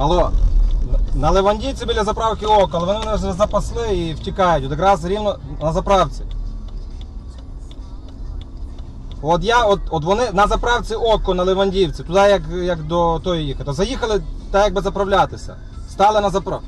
Алло, на Левандійці біля заправки ОК, але вони вже запасли і втікають. От якраз рівно на заправці. От я, от, от вони на заправці ОКО на Левандівці, туди як, як до тої їхати. Заїхали так якби заправлятися. Стали на заправку.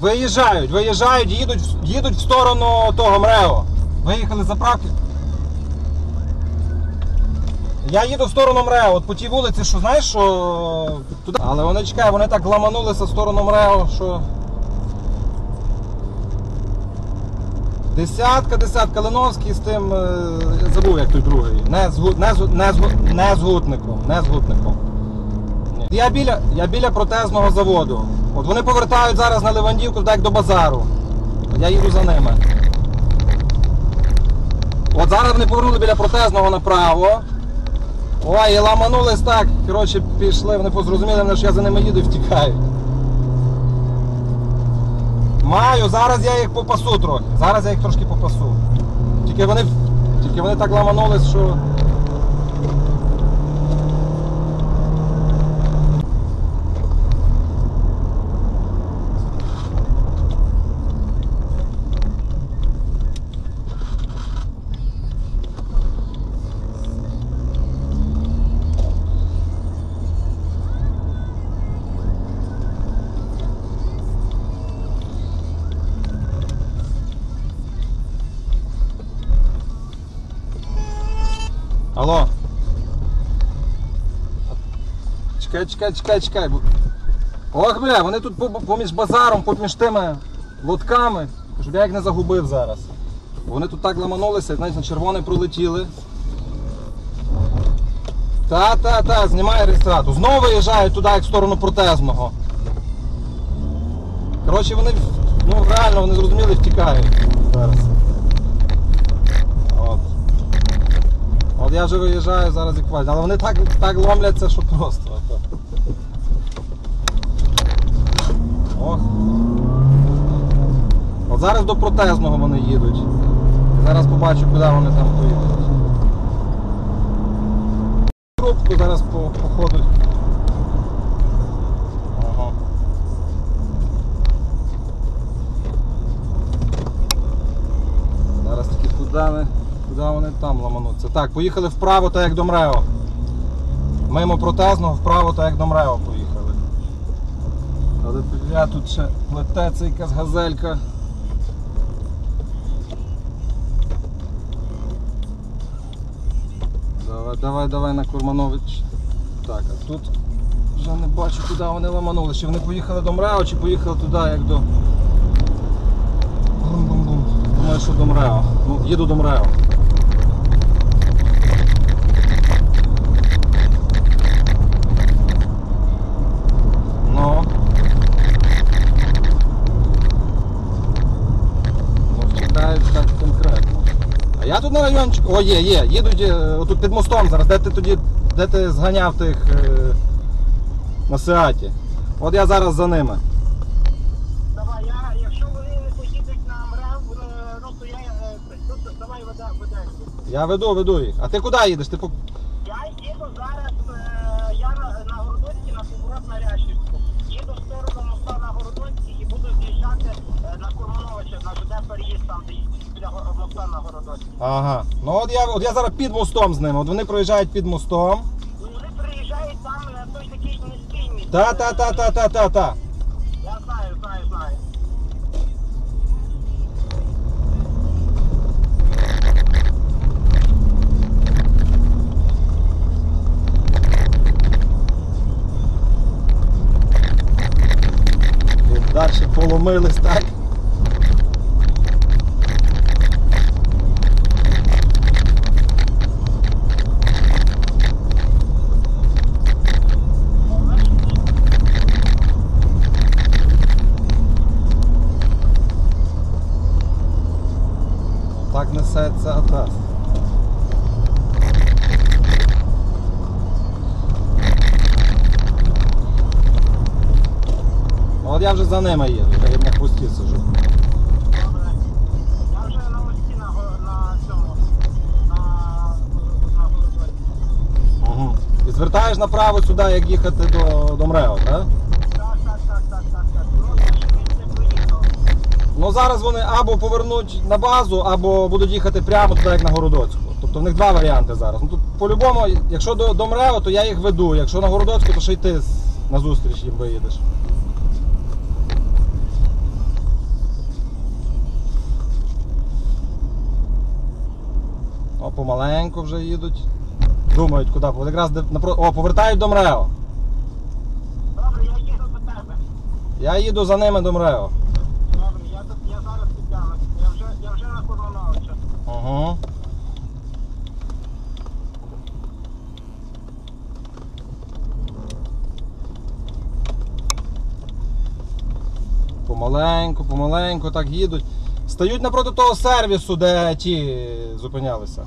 Виїжджають, виїжджають, їдуть, їдуть в сторону того МРЕО. Виїхали з заправки. Я їду в сторону МРЕО, от по тій вулиці, що знаєш, що туди. Але вони чекай, вони так ламанулися в сторону МРЕО, що. Десятка, десятка Леновський з тим. е, я забув, як той другий. Не з, не, з, не, з, не з гутником. Не з гутником. Ні. Я біля, я біля протезного заводу. От вони повертають зараз на Левандівку, так до базару. Я їду за ними. От зараз вони повернули біля протезного направо. Ой, і ламанулись так. Коротше, пішли, вони позрозуміли мене, що я за ними їду і втікаю. Маю, зараз я їх попасу трохи. Зараз я їх трошки попасу. Тільки вони, тільки вони так ламанулись, що. Чекай, чекай, чекай, чекай. Ох, бля, вони тут поміж базаром, поміж тими лотками, щоб я їх не загубив зараз. Вони тут так ламанулися, знаєш, на червоне пролетіли. Та, та, та, знімає реєстрату. Знову виїжджають туди, як в сторону протезного. Коротше, вони, ну реально, вони зрозуміли, втікають зараз. От я вже виїжджаю зараз бачу. Але вони так, так ломляться, що просто. Ох. От зараз до протезного вони їдуть. Зараз побачу, куди вони там поїдуть. Трубку зараз походить. Ага. Зараз таки куди вони, куди вони там ламануться. Так, поїхали вправо, так як до МРЕО. Мимо протезного, вправо, так як до МРЕО поїхали. Але бля, тут ще плететься якась газелька. Давай, давай, давай на Курманович. Так, а тут вже не бачу, куди вони ламанули. Чи вони поїхали до МРЕО, чи поїхали туди, як до. Думаю, що до МРЕО. Ну, їду до МРЕО. Ну. Ну, втікають так конкретно. А я тут на райончику. О, є, є. Їдуть е, отут під мостом зараз, де ти тоді, де ти зганяв тих е, на Сеаті. От я зараз за ними. Давай, я, якщо вони не поїдуть на МРЕВ, е, ну то я, е, ну, давай веде, веде. Я веду, веду їх. А ти куди їдеш? Ти по... Я їду зараз, е, я на, на Городоцькій, на поворот на Рящівську. Їду в сторону моста на Городоцькій і буду з'їжджати е, на Курмановича, на ЖД переїзд там, де біля на Городоцькій. Ага. Ну от я, от я зараз під мостом з ними. От вони проїжджають під мостом. Ну, Вони приїжджають там, е, той такий низький міст. Та, та, та, та, та, та, та. Я знаю, знаю, знаю. Далі поломились. Так От я вже за ними їду, так як на хвості сижу. Добре. Я вже на. Угу. І Звертаєш направо сюди, як їхати до, до МРЕО, так? Так, так, так, так, так, так. Ну, зараз вони або повернуть на базу, або будуть їхати прямо туди, як на Городоцьку. Тобто в них два варіанти зараз. Ну тут по-любому, якщо до, до МРЕО, то я їх веду. Якщо на Городоцьку, то ще й ти з- на зустріч їм виїдеш. О, помаленьку вже їдуть. Думають, куди. Якраз де, напро- О, повертають до МРЕО. Добре, я їду до тебе. Я їду за ними до МРЕО. Добре, я, я зараз підтягнусь. Я вже, я вже на Курмановича. Угу. Помаленьку, помаленьку так їдуть. Стають напроти того сервісу, де ті зупинялися.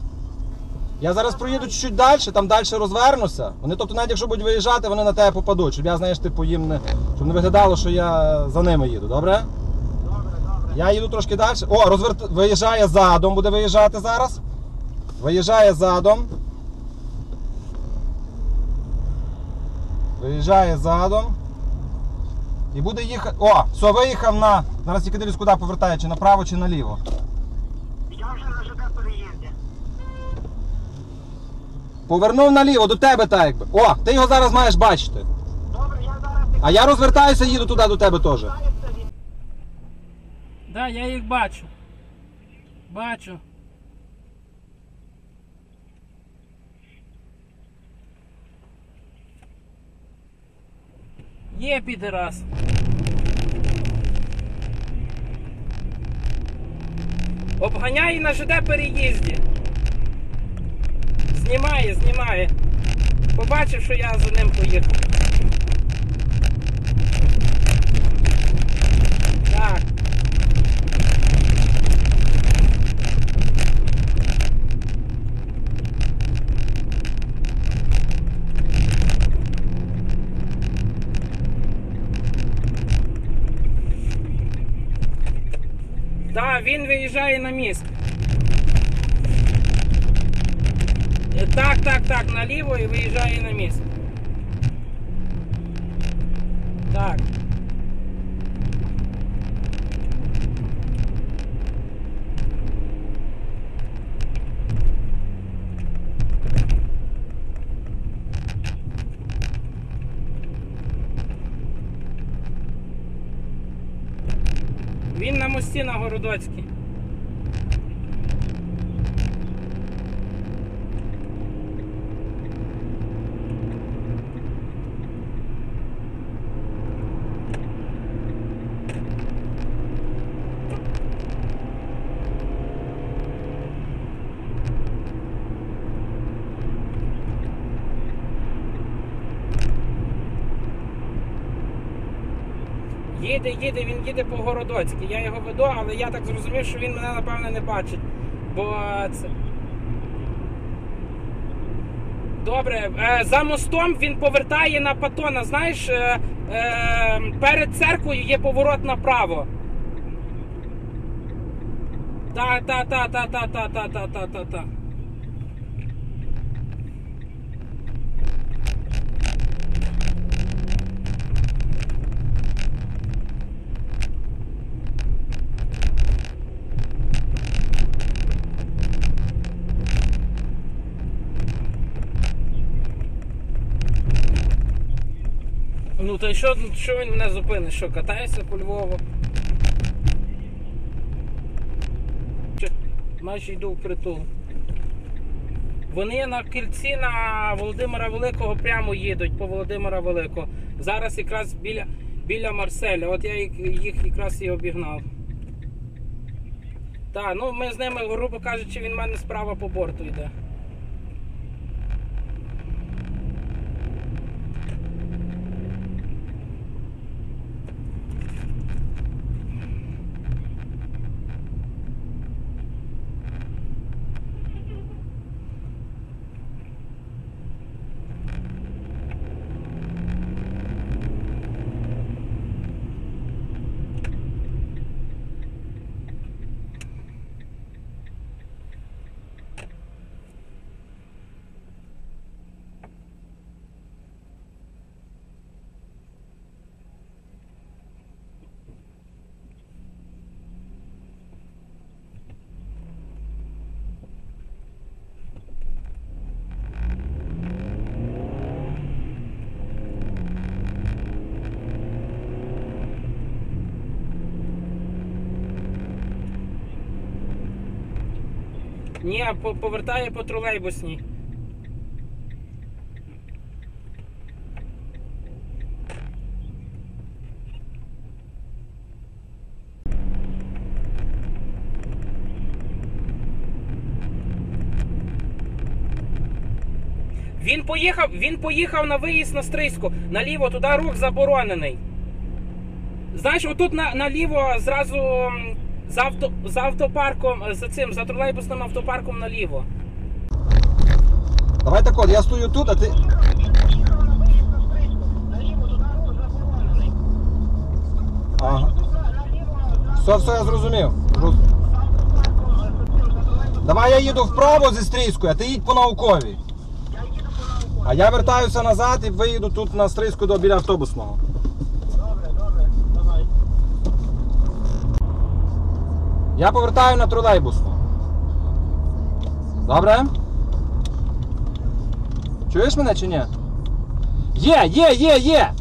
Я зараз проїду чуть-чуть далі, там далі розвернуся. Вони, тобто, навіть якщо будуть виїжджати, вони на тебе попадуть, щоб я, знаєш, типу їм не. Щоб не виглядало, що я за ними їду, добре? Добре, добре. Я їду трошки далі. О, розверт... виїжджає задом, буде виїжджати зараз. Виїжджає задом. Виїжджає задом. І буде їхати. О, все, виїхав на. Зараз тільки дивлюсь, куди повертає, чи направо, чи наліво. Я вже на ЖД переїзді. Повернув наліво, до тебе так якби. О, ти його зараз маєш бачити. Добре, я зараз А я розвертаюся, їду туди до тебе теж. Да, я їх бачу. Бачу. Є підерас. Обганяє на ЖД переїзді. Знімає, знімає. Побачив, що я за ним поїхав. він виїжджає на міст. Е, Так, так, так, наліво і виїжджає на міст. Так. всі на городоцькій. Їде, їде, він їде по Городоцькій. Я його веду, але я так зрозумів, що він мене напевно не бачить. Бо це. Добре, е, за мостом він повертає на патона. Знаєш, е, е, перед церквою є поворот направо. Та, Ну то що, що він мене зупинить? Що катається по Львову? Майже йду в притул. Вони на кільці на Володимира Великого прямо їдуть по Володимира Великого. Зараз якраз біля, біля Марселя. От я їх якраз і обігнав. Так, ну ми з ними, грубо кажучи, він в мене справа по борту йде. Ні, по- повертає по тролейбусній. Він поїхав, він поїхав на виїзд на Стрийську. Наліво, туди рух заборонений. Знаєш, отут на, наліво зразу за, авто, за автопарком, е, за цим, за тролейбусним автопарком наліво. Давай так от, я стою тут, а ти. Ага. Все, все, я зрозумів. Давай я їду вправо зі стрійською, а ти їдь по науковій. А я вертаюся назад і виїду тут на стрийську до біля автобусного. Добре, добре, давай. Я повертаю на тролейбусну. Добре? Чуєш мене чи ні? Є, є, є, є!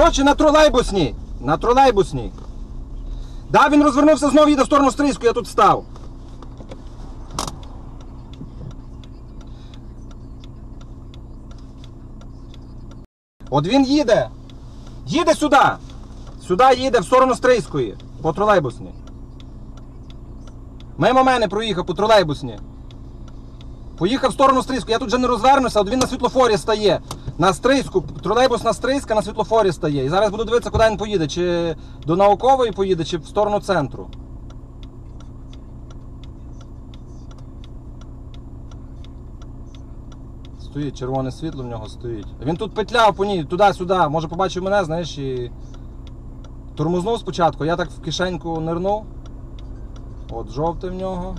Коротше, на тролейбусній. На тролейбусній. Да, він розвернувся знову їде в сторону Стрийську, я тут став. От він їде. Їде сюди. Сюди їде в сторону Стрийської. По тролейбусній. Мимо мене проїхав по тролейбусній. Поїхав в сторону Стрийську. Я тут вже не розвернуся, от він на світлофорі стає. На Стрийську, тролейбус на Стрийська на світлофорі стає. І зараз буду дивитися, куди він поїде. Чи до наукової поїде, чи в сторону центру. Стоїть, червоне світло в нього стоїть. Він тут петляв по ній, туди-сюди. Може побачив мене, знаєш, і тормознув спочатку. Я так в кишеньку нирнув. От жовте в нього.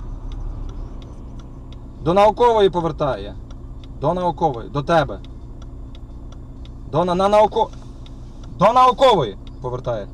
До наукової повертає. До наукової, до тебе. До на, на науко... До наукової повертає.